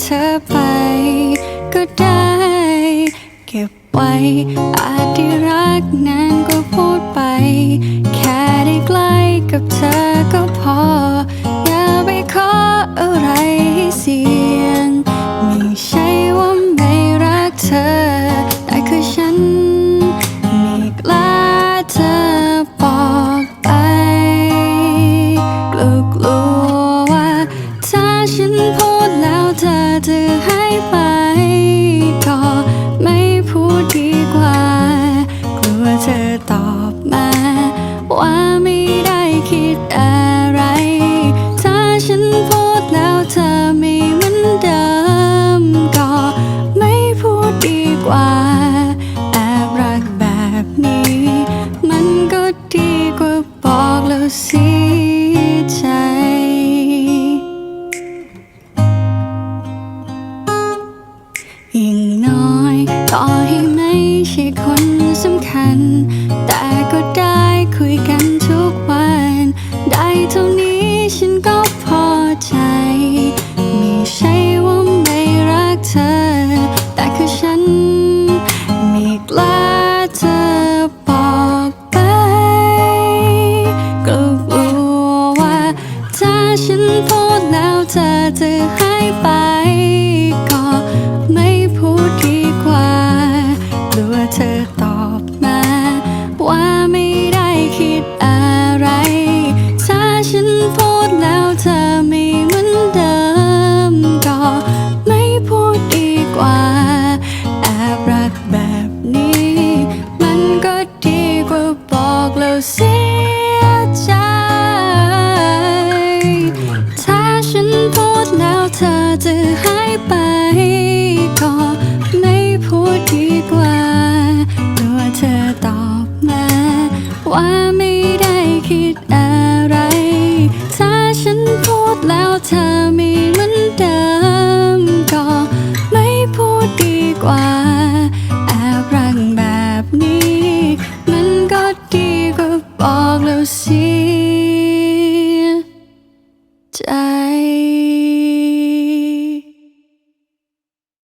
เธอไป ก็ได้ เก็บไว้ อาจได้รักนานก็พูดไป แค่ได้ใกล้กับเธอก็พอ อย่าไปขออะไร เธอตอบมา ว่าไม่ได้คิดอะไร ถ้าฉันพูดแล้วเธอไม่เหมือนเดิม ก็ไม่พูดดีกว่า แอบรักแบบนี้ มันก็ดีกว่าบอกแล้วเสียใจยิ่งน้อยต่อให้ไม่ใช่คน คัญ แต่ก็ได้คุยกันทุกวัน ได้เท่านี้ฉันก็พอใจ ไม่ใช่ว่าไม่รักเธอ แต่คือฉันไม่กล้าเธอบอกไปก็กลัวว่า ถ้าฉันพูดแล้วเธอจะให้ไป ใจ ถ้าฉันพูดแล้วเธอจะหาไป ก็ไม่พูดดีกว่า ตัวเธอตอบมา ว่าไม่ได้คิดอะไร ถ้าฉันพูดแล้วเธอม่เหมือนเดิม ก็ไม่พูดดีกว่า แอบรังแบบนี้ มันก็ดี to see.